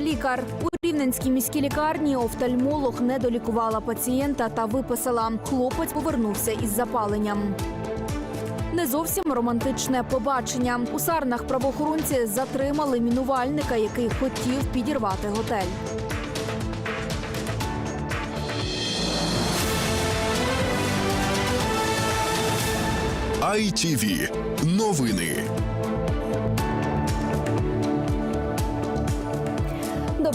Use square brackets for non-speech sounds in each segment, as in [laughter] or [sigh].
лікар. У Рівненській міській лікарні офтальмолог не долікувала пацієнта та виписала. Хлопець повернувся із запаленням. Не зовсім романтичне побачення. У Сарнах правоохоронці затримали мінувальника, який хотів підірвати готель. ITV. Новини.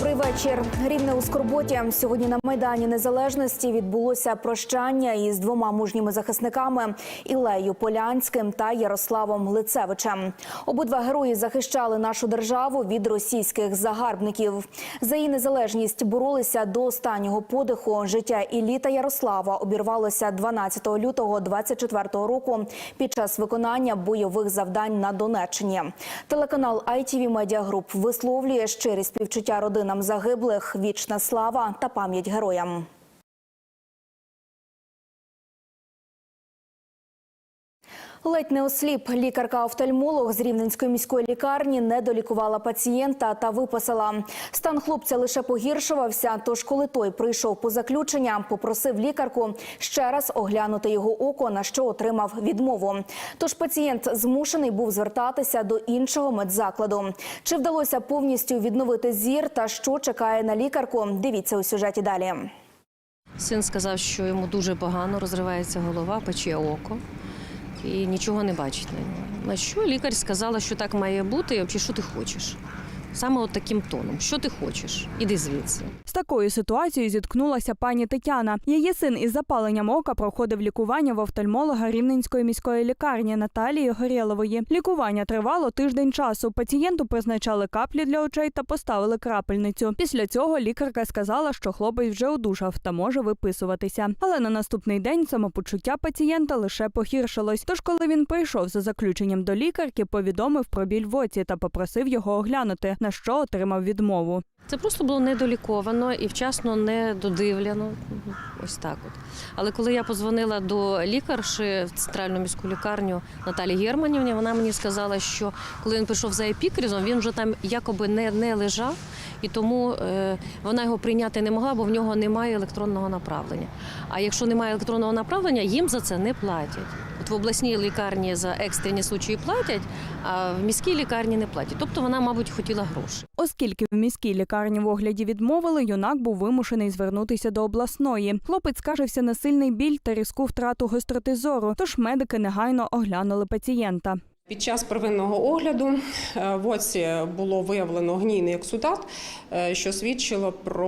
при Добрий вечір. Рівне у Скорботі. Сьогодні на майдані Незалежності відбулося прощання із двома мужніми захисниками Ілею Полянським та Ярославом Лицевичем. Обидва герої захищали нашу державу від російських загарбників. За її незалежність боролися до останнього подиху. Життя Іллі та Ярослава обірвалося 12 лютого 24 року під час виконання бойових завдань на Донеччині. Телеканал ITV Media Group висловлює щирі співчуття родинам загиблих, вічна слава та пам'ять героям. Ледь не осліп. Лікарка-офтальмолог з Рівненської міської лікарні не долікувала пацієнта та виписала. Стан хлопця лише погіршувався. Тож, коли той прийшов по заключення, попросив лікарку ще раз оглянути його око, на що отримав відмову. Тож пацієнт змушений був звертатися до іншого медзакладу. Чи вдалося повністю відновити зір та що чекає на лікарку? Дивіться у сюжеті далі. Син сказав, що йому дуже погано розривається голова, пече око і нічого не бачить на нього. На що лікар сказала, що так має бути, і взагалі, що ти хочеш? Саме от таким тоном. Що ти хочеш? Іди звідси. З такою ситуацією зіткнулася пані Тетяна. Її син із запаленням ока проходив лікування в офтальмолога Рівненської міської лікарні Наталії Горєлової. Лікування тривало тиждень часу. Пацієнту призначали каплі для очей та поставили крапельницю. Після цього лікарка сказала, що хлопець вже одужав та може виписуватися. Але на наступний день самопочуття пацієнта лише погіршилось. Тож, коли він прийшов за заключенням до лікарки, повідомив про біль в оці та попросив його оглянути, на що отримав відмову. Це просто було недоліковано і вчасно не додивляно. Ось так от. Але коли я позвонила до лікарші в центральну міську лікарню Наталі Германівні, вона мені сказала, що коли він прийшов за епікризом, він вже там якоби не, не лежав, і тому е, вона його прийняти не могла, бо в нього немає електронного направлення. А якщо немає електронного направлення, їм за це не платять. От в обласній лікарні за екстрені случаї платять, а в міській лікарні не платять. Тобто вона, мабуть, хотіла гроші. Оскільки в міській лікарні в огляді відмовили, юнак був вимушений звернутися до обласної. Хлопець скажився на сильний біль та різку втрату гостроти зору, тож медики негайно оглянули пацієнта. Під час первинного огляду е, в оці було виявлено гнійний ексудат, е, що свідчило про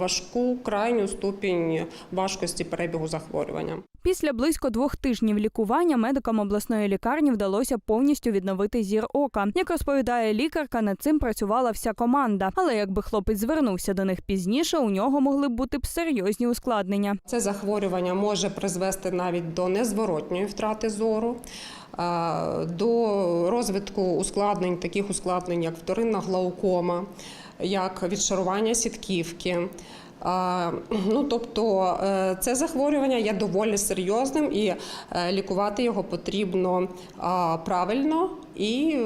важку крайню ступінь важкості перебігу захворювання. Після близько двох тижнів лікування медикам обласної лікарні вдалося повністю відновити зір ока. Як розповідає лікарка, над цим працювала вся команда. Але якби хлопець звернувся до них пізніше, у нього могли б бути б серйозні ускладнення. Це захворювання може призвести навіть до незворотньої втрати зору, до розвитку ускладнень, таких ускладнень, як вторинна глаукома, як відшарування сітківки. Ну, тобто е, це захворювання є доволі серйозним і е, лікувати його потрібно правильно і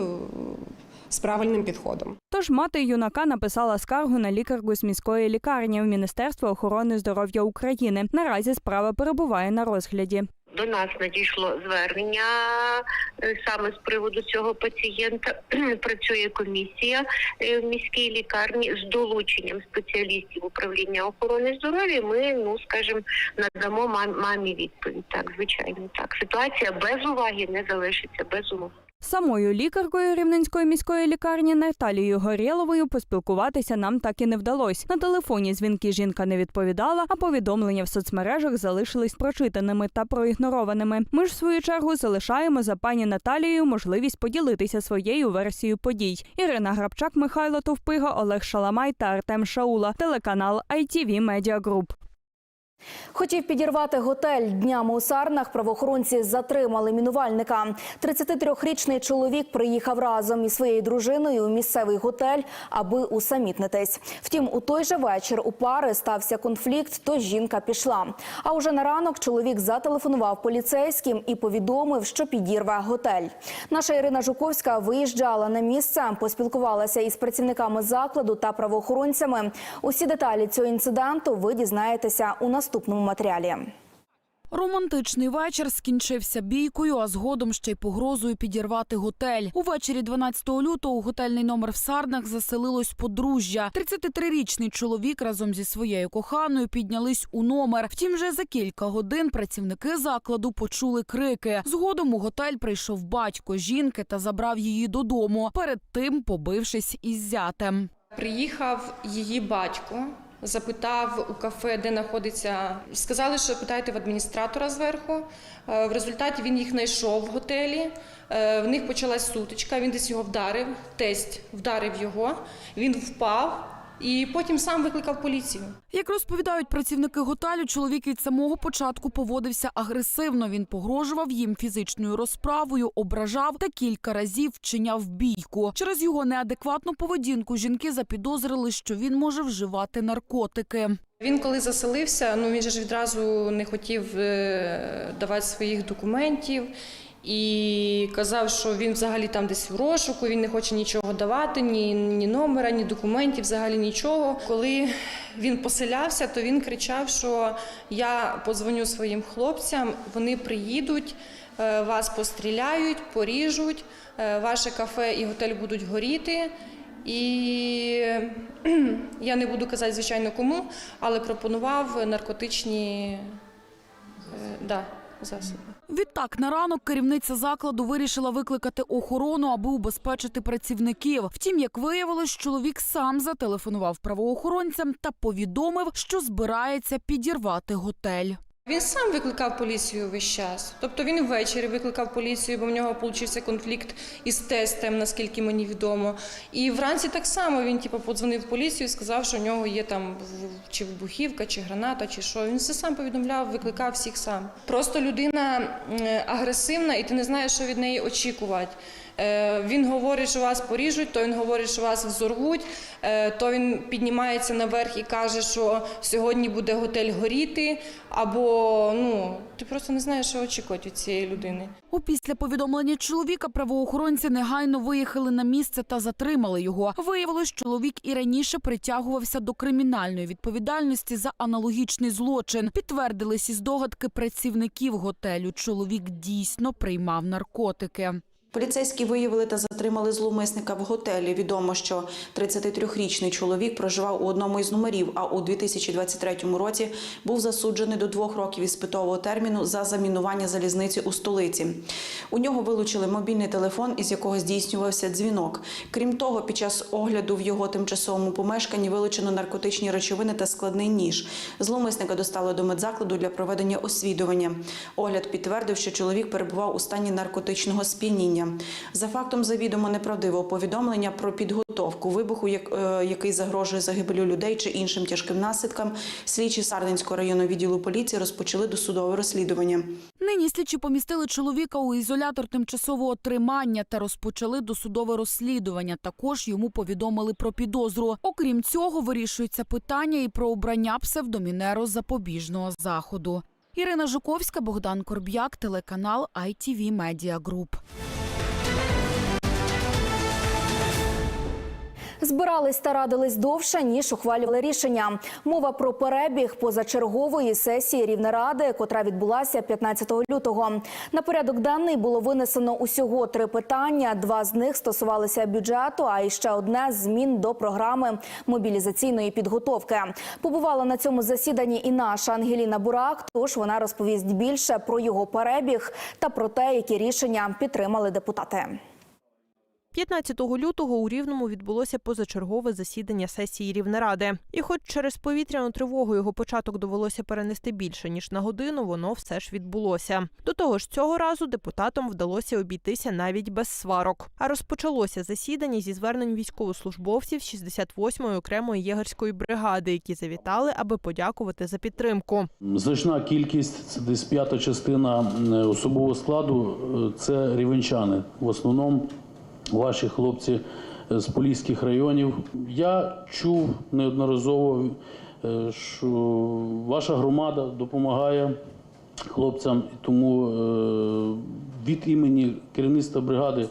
з правильним підходом. Тож мати юнака написала скаргу на лікарку з міської лікарні в Міністерство охорони здоров'я України. Наразі справа перебуває на розгляді. До нас надійшло звернення е, саме з приводу цього пацієнта. [clears throat] Працює комісія е, в міській лікарні з долученням спеціалістів управління охорони здоров'я. Ми, ну скажімо, надамо мам- мамі відповідь. Так, звичайно, так. Ситуація без уваги не залишиться без уваги. Самою лікаркою Рівненської міської лікарні Наталією Горєловою поспілкуватися нам так і не вдалося. На телефоні дзвінки жінка не відповідала, а повідомлення в соцмережах залишились прочитаними та проігнорованими. Ми ж в свою чергу залишаємо за пані Наталією можливість поділитися своєю версією подій. Ірина Грабчак, Михайло Товпига, Олег Шаламай та Артем Шаула. Телеканал ITV Media Group. Хотів підірвати готель днями у Сарнах. Правоохоронці затримали мінувальника. 33-річний чоловік приїхав разом із своєю дружиною у місцевий готель, аби усамітнитись. Втім, у той же вечір у пари стався конфлікт, то жінка пішла. А уже на ранок чоловік зателефонував поліцейським і повідомив, що підірве готель. Наша Ірина Жуковська виїжджала на місце, поспілкувалася із працівниками закладу та правоохоронцями. Усі деталі цього інциденту ви дізнаєтеся у наступному матеріалі. Романтичний вечір скінчився бійкою, а згодом ще й погрозою підірвати готель. Увечері 12 лютого у готельний номер в Сарнах заселилось подружжя. 33-річний чоловік разом зі своєю коханою піднялись у номер. Втім, вже за кілька годин працівники закладу почули крики. Згодом у готель прийшов батько жінки та забрав її додому. Перед тим побившись із зятем. Приїхав її батько, запитав у кафе, де знаходиться. Сказали, що питайте в адміністратора зверху. Е, В результаті він їх знайшов в готелі. Е, В них почалась сутичка. Він десь його вдарив. Тесть вдарив його. Він впав і потім сам викликав поліцію. Як розповідають працівники готелю, чоловік від самого початку поводився агресивно. Він погрожував їм фізичною розправою, ображав та кілька разів вчиняв бійку. Через його неадекватну поведінку жінки запідозрили, що він може вживати наркотики. Він коли заселився, ну він же ж відразу не хотів е, давати своїх документів і казав, що він взагалі там десь в розшуку, він не хоче нічого давати, ні, ні номера, ні документів, взагалі нічого. Коли він поселявся, то він кричав, що я подзвоню своїм хлопцям, вони приїдуть, е, вас постріляють, поріжуть, е, ваше кафе і готель будуть горіти. І я не буду казати, звичайно, кому, але пропонував наркотичні е, да, засоби. Відтак на ранок керівниця закладу вирішила викликати охорону, аби убезпечити працівників. Втім, як виявилось, чоловік сам зателефонував правоохоронцям та повідомив, що збирається підірвати готель. Він сам викликав поліцію весь час. Тобто він ввечері викликав поліцію, бо в нього получився конфлікт із тестем, наскільки мені відомо. І вранці так само він типу, подзвонив поліцію і сказав, що в нього є там чи вибухівка, чи граната, чи що. Він все сам повідомляв, викликав всіх сам. Просто людина агресивна, і ти не знаєш, що від неї очікувати. Е, Він говорить, що вас поріжуть, то він говорить, що вас взорвуть, то він піднімається наверх і каже, що сьогодні буде готель горіти, або ну ти просто не знаєш, що очікувати від цієї людини. Опісля повідомлення чоловіка правоохоронці негайно виїхали на місце та затримали його. Виявилось, чоловік і раніше притягувався до кримінальної відповідальності за аналогічний злочин. Підтвердились і здогадки працівників готелю. Чоловік дійсно приймав наркотики. Поліцейські виявили та затримали зловмисника в готелі. Відомо, що 33-річний чоловік проживав у одному із номерів, а у 2023 році був засуджений до двох років іспитового терміну за замінування залізниці у столиці. У нього вилучили мобільний телефон, із якого здійснювався дзвінок. Крім того, під час огляду в його тимчасовому помешканні вилучено наркотичні речовини та складний ніж. Зловмисника достали до медзакладу для проведення освідування. Огляд підтвердив, що чоловік перебував у стані наркотичного сп'яніння. За фактом завідомо неправдивого повідомлення про підготовку вибуху, е, який загрожує загибелю людей чи іншим тяжким наслідкам, слідчі Сарненського районного відділу поліції розпочали досудове розслідування. Нині слідчі помістили чоловіка у ізолятор тимчасового тримання та розпочали досудове розслідування. Також йому повідомили про підозру. Окрім цього, вирішується питання і про обрання псевдомінеру запобіжного заходу. Ірина Жуковська, Богдан Корб'як, телеканал ITV Media Group. Збирались та радились довше ніж ухвалювали рішення. Мова про перебіг позачергової сесії Рівнеради, котра відбулася 15 лютого. На порядок денний було винесено усього три питання. Два з них стосувалися бюджету, а іще одне змін до програми мобілізаційної підготовки. Побувала на цьому засіданні і наша Ангеліна Бурак. Тож вона розповість більше про його перебіг та про те, які рішення підтримали депутати. 15 лютого у Рівному відбулося позачергове засідання сесії Рівнеради. І хоч через повітряну тривогу його початок довелося перенести більше ніж на годину, воно все ж відбулося. До того ж, цього разу депутатам вдалося обійтися навіть без сварок. А розпочалося засідання зі звернень військовослужбовців 68-ї окремої єгерської бригади, які завітали, аби подякувати за підтримку. Значна кількість, це десь п'ята частина е, особового складу, е, це рівенчани. В основному ваші хлопці з поліських районів. Я чув неодноразово, е, що ваша громада допомагає хлопцям, тому е, від імені керівництва бригади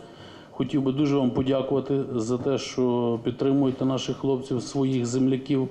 хотів би дуже вам подякувати за те, що підтримуєте наших хлопців, своїх земляків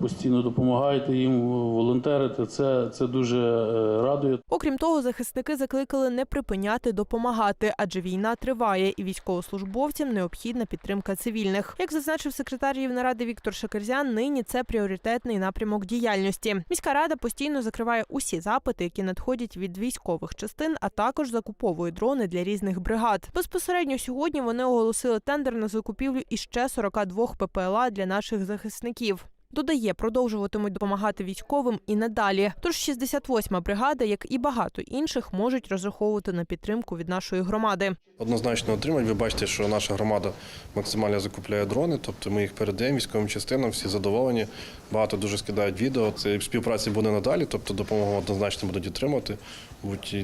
постійно допомагаєте їм, волонтерите. Це, це дуже е, радує. Окрім того, захисники закликали не припиняти допомагати, адже війна триває, і військовослужбовцям необхідна підтримка цивільних. Як зазначив секретар Рівнеради Віктор Шакерзян, нині це пріоритетний напрямок діяльності. Міська рада постійно закриває усі запити, які надходять від військових частин, а також закуповує дрони для різних бригад. Безпосередньо сьогодні вони оголосили тендер на закупівлю іще 42 ППЛА для наших захисників. Додає, продовжуватимуть допомагати військовим і надалі. Тож 68-ма бригада, як і багато інших, можуть розраховувати на підтримку від нашої громади. Однозначно отримать. Ви бачите, що наша громада максимально закупляє дрони, тобто ми їх передаємо військовим частинам, всі задоволені. Багато дуже скидають відео. Це співпраця буде надалі, тобто допомогу однозначно будуть отримати.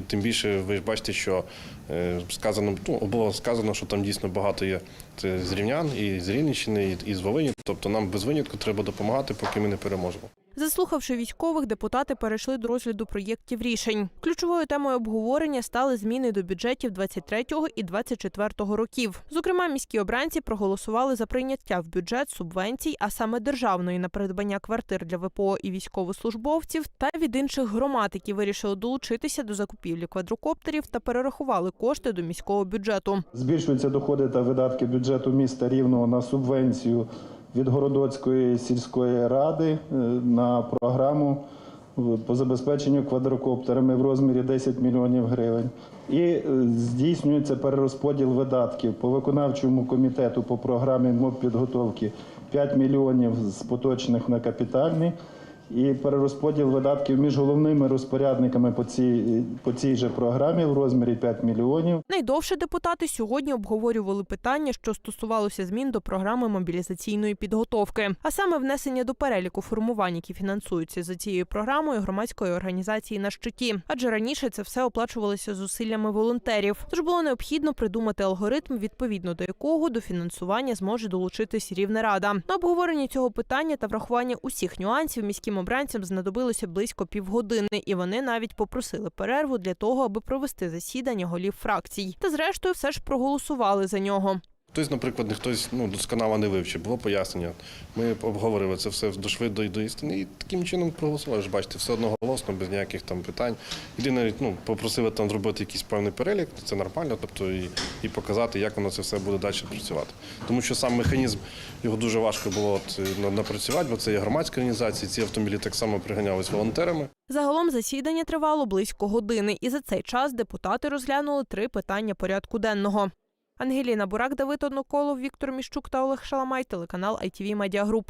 Тим більше ви ж бачите, що е, сказано, ну, було сказано, що там дійсно багато є з рівнян, і з Рівненщини, і з Волині. Тобто нам без винятку треба допомагати, поки ми не переможемо. Заслухавши військових, депутати перейшли до розгляду проєктів рішень. Ключовою темою обговорення стали зміни до бюджетів 23-го і 24-го років. Зокрема, міські обранці проголосували за прийняття в бюджет субвенцій, а саме державної на придбання квартир для ВПО і військовослужбовців, та від інших громад, які вирішили долучитися до закупівлі квадрокоптерів та перерахували кошти до міського бюджету. Збільшуються доходи та видатки бюджету міста Рівного на субвенцію від Городоцької сільської ради е, на програму по забезпеченню квадрокоптерами в розмірі 10 мільйонів гривень. І е, здійснюється перерозподіл видатків по виконавчому комітету по програмі мобпідготовки 5 мільйонів з поточних на капітальні. І перерозподіл видатків між головними розпорядниками по цій, по цій же програмі в розмірі 5 мільйонів. Найдовше депутати сьогодні обговорювали питання, що стосувалося змін до програми мобілізаційної підготовки, а саме внесення до переліку формувань, які фінансуються за цією програмою громадської організації на щиті. Адже раніше це все оплачувалося зусиллями волонтерів. Тож було необхідно придумати алгоритм, відповідно до якого до фінансування зможе долучитись Рівнерада. На обговорення цього питання та врахування усіх нюансів міським обранцям знадобилося близько півгодини, і вони навіть попросили перерву для того, аби провести засідання голів фракцій. Та зрештою все ж проголосували за нього. Хтось, наприклад, хтось ну, досконало не вивчив, було пояснення. Ми обговорили це все до швидко і до істини. І таким чином проголосували. Ж бачите, все одноголосно, без ніяких там питань. Єдине, ну, попросили там зробити якийсь певний перелік, це нормально, тобто і, і показати, як воно це все буде далі працювати. Тому що сам механізм його дуже важко було от, напрацювати, бо це є громадська організація, ці автомобілі так само приганялись волонтерами. Загалом засідання тривало близько години, і за цей час депутати розглянули три питання порядку денного. Ангеліна Бурак, Давид Одноколов, Віктор Міщук та Олег Шаламай, телеканал ITV Media.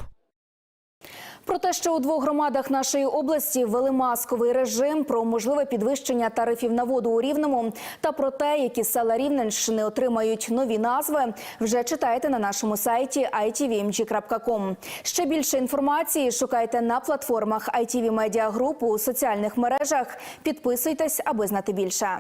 Про те, що у двох громадах нашої області ввели масковий режим, про можливе підвищення тарифів на воду у Рівному та про те, які села Рівненщини отримають нові назви, вже читайте на нашому сайті itvmg.com. Ще більше інформації шукайте на платформах ITV Media Group у соціальних мережах. Підписуйтесь, аби знати більше.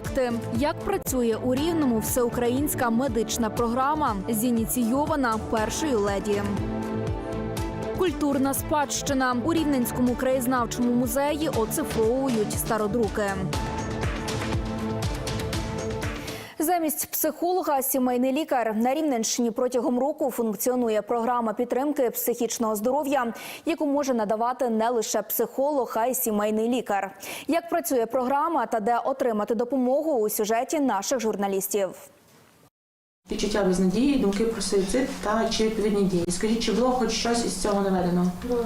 Як? Як працює у Рівному всеукраїнська медична програма, зініційована першою леді? Культурна спадщина у Рівненському краєзнавчому музеї оцифровують стародруки. Замість психолога сімейний лікар на Рівненщині протягом року функціонує програма підтримки психічного здоров'я, яку може надавати не лише психолог, а й сімейний лікар. Як працює програма та де отримати допомогу у сюжеті наших журналістів. Відчуття безнадії, думки про суїцид та чи відповідні дії. Скажіть, чи було хоч щось із цього наведено? Було.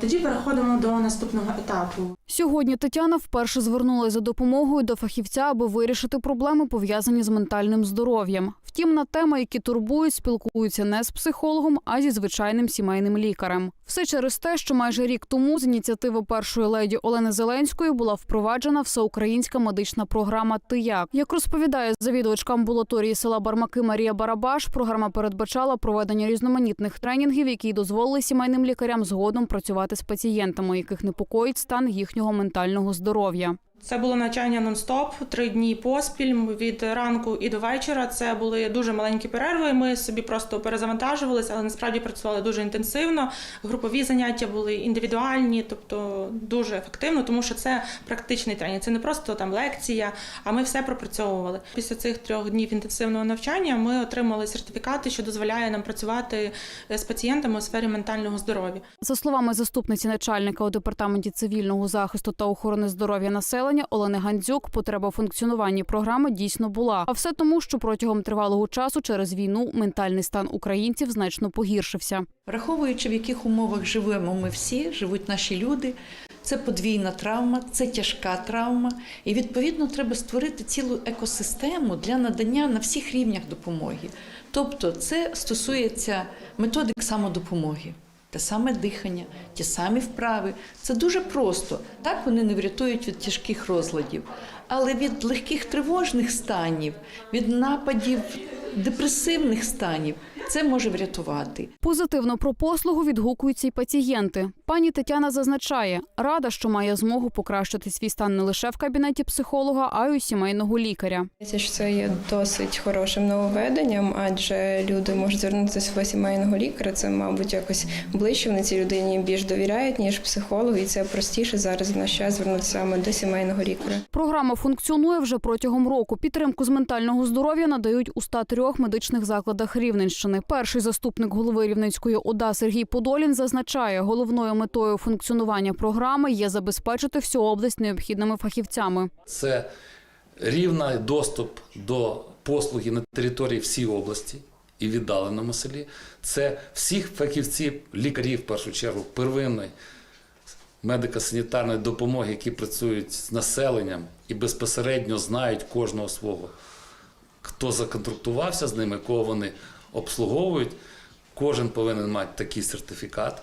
Тоді переходимо до наступного етапу. Сьогодні Тетяна вперше звернулася за допомогою до фахівця, аби вирішити проблеми, пов'язані з ментальним здоров'ям. Втім, на теми, які турбують, спілкуються не з психологом, а зі звичайним сімейним лікарем. Все через те, що майже рік тому з ініціативи першої леді Олени Зеленської була впроваджена всеукраїнська медична програма «Ти як?». Як розповідає завідувачка амбулаторії села Бармаки Марія Барабаш, програма передбачала проведення різноманітних тренінгів, які дозволили сімейним лікарям згодом працювати з пацієнтами, яких непокоїть стан їхнього ментального здоров'я. Це було навчання нон-стоп, три дні поспіль від ранку і до вечора. Це були дуже маленькі перерви. Ми собі просто перезавантажувалися, але насправді працювали дуже інтенсивно. Групові заняття були індивідуальні, тобто дуже ефективно, тому що це практичний тренінг. Це не просто там лекція, а ми все пропрацьовували. Після цих трьох днів інтенсивного навчання ми отримали сертифікати, що дозволяє нам працювати з пацієнтами у сфері ментального здоров'я. За словами заступниці начальника у департаменті цивільного захисту та охорони здоров'я населення Олени Гандзюк, потреба у функціонуванні програми дійсно була. А все тому, що протягом тривалого часу через війну ментальний стан українців значно погіршився. Враховуючи, в яких умовах живемо ми всі, живуть наші люди, це подвійна травма, це тяжка травма, і відповідно треба створити цілу екосистему для надання на всіх рівнях допомоги. Тобто, це стосується методик самодопомоги. Те саме дихання, ті самі вправи. Це дуже просто. Так вони не врятують від тяжких розладів, але від легких тривожних станів, від нападів депресивних станів це може врятувати. Позитивно про послугу відгукуються й пацієнти. Пані Тетяна зазначає, рада, що має змогу покращити свій стан не лише в кабінеті психолога, а й у сімейного лікаря. Це є досить хорошим нововведенням, адже люди можуть звернутися до сімейного лікаря. Це, мабуть, якось ближче. Вони цій людині більш довіряють ніж психологу, і це простіше зараз в наш час звернутися саме до сімейного лікаря. Програма функціонує вже протягом року. Підтримку з ментального здоров'я надають у 103 медичних закладах Рівненщини. Перший заступник голови Рівненської ОДА Сергій Подолін зазначає, головною метою функціонування програми є забезпечити всю область необхідними фахівцями. Це рівний доступ до послуги на території всієї області і віддаленому селі. Це всіх фахівців, лікарів в першу чергу, первинної медико-санітарної допомоги, які працюють з населенням і безпосередньо знають кожного свого, хто законтрактувався з ними, кого вони обслуговують. Кожен повинен мати такий сертифікат.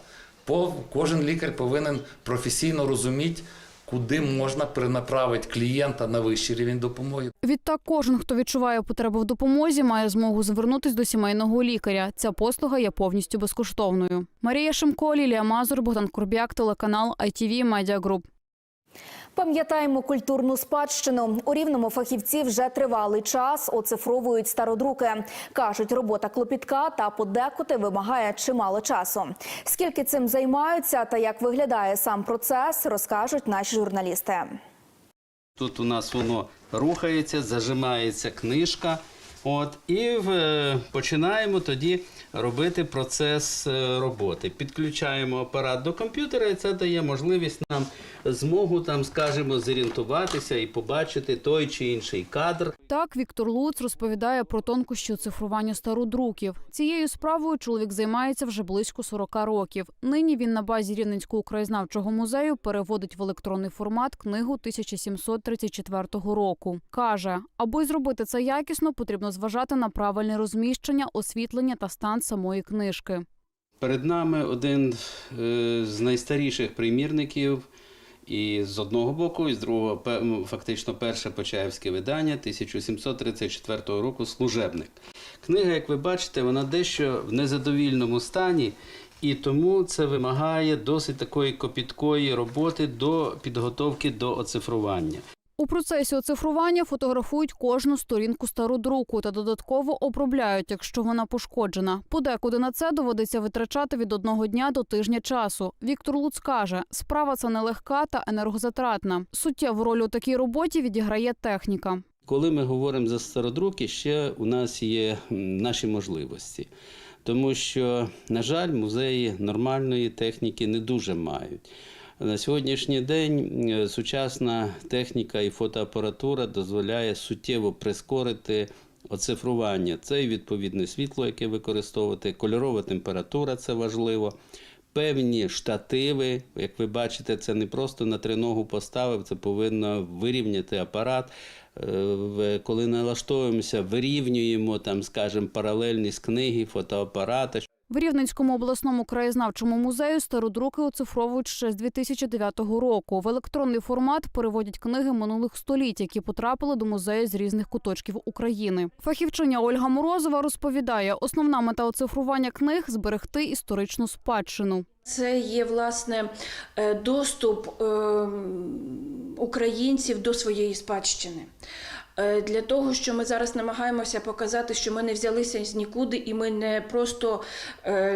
Кожен лікар повинен професійно розуміти, куди можна перенаправити клієнта на вищий рівень допомоги. Відтак, кожен, хто відчуває потребу в допомозі, має змогу звернутись до сімейного лікаря. Ця послуга є повністю безкоштовною. Марія Шимко, Лілія Мазур, Богдан Курбяк, телеканал ITV Media Group. Пам'ятаємо культурну спадщину. У рівному фахівці вже тривалий час оцифровують стародруки. кажуть, робота клопітка та подекути вимагає чимало часу. Скільки цим займаються та як виглядає сам процес, розкажуть наші журналісти. Тут у нас воно рухається, зажимається книжка. От, і е, починаємо тоді робити процес е, роботи. Підключаємо апарат до комп'ютера, і це дає можливість нам змогу там, скажімо, зорієнтуватися і побачити той чи інший кадр. Так, Віктор Луц розповідає про тонкощі оцифрування стародруків. Цією справою чоловік займається вже близько 40 років. Нині він на базі Рівненського краєзнавчого музею переводить в електронний формат книгу 1734 року. Каже, аби зробити це якісно, потрібно зважати на правильне розміщення, освітлення та стан самої книжки. Перед нами один е, з найстаріших примірників. І з одного боку, і з другого, фактично, перше Почаївське видання 1734 року служебник. Книга, як ви бачите, вона дещо в незадовільному стані, і тому це вимагає досить такої копіткої роботи до підготовки до оцифрування. У процесі оцифрування фотографують кожну сторінку стародруку та додатково обробляють, якщо вона пошкоджена. Подекуди на це доводиться витрачати від одного дня до тижня часу. Віктор Луц каже, справа це нелегка та енергозатратна. Суттєву роль у такій роботі відіграє техніка. Коли ми говоримо за стародруки, ще у нас є наші можливості. Тому що, на жаль, музеї нормальної техніки не дуже мають. На сьогоднішній день е, сучасна техніка і фотоапаратура дозволяє суттєво прискорити оцифрування. Це і відповідне світло, яке використовувати, кольорова температура це важливо. Певні штативи, як ви бачите, це не просто на триногу поставив, це повинно вирівняти апарат. Е, Коли налаштовуємося, вирівнюємо там, скажімо, паралельність книги, фотоапарата. В Рівненському обласному краєзнавчому музею стародруки оцифровують ще з 2009 року. В електронний формат переводять книги минулих століть, які потрапили до музею з різних куточків України. Фахівчиня Ольга Морозова розповідає, основна мета оцифрування книг зберегти історичну спадщину. Це є власне е, доступ е, українців до своєї спадщини. Е, Для того, що ми зараз намагаємося показати, що ми не взялися з нікуди, і ми не просто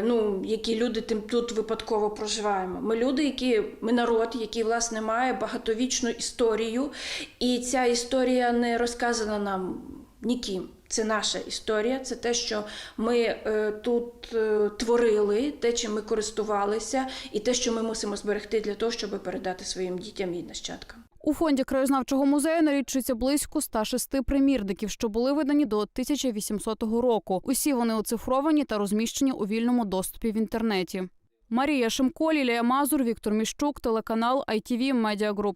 ну, які люди тим тут випадково проживаємо. Ми люди, які ми народ, який власне має багатовічну історію, і ця історія не розказана нам ніким. Це наша історія, це те, що ми е, тут е, творили, те, чим ми користувалися, і те, що ми мусимо зберегти для того, щоб передати своїм дітям і нащадкам. У фонді краєзнавчого музею налічується близько 106 примірників, що були видані до 1800 року. Усі вони оцифровані та розміщені у вільному доступі в інтернеті. Марія Шимко, Лілія Мазур, Віктор Міщук, телеканал ITV Media Group.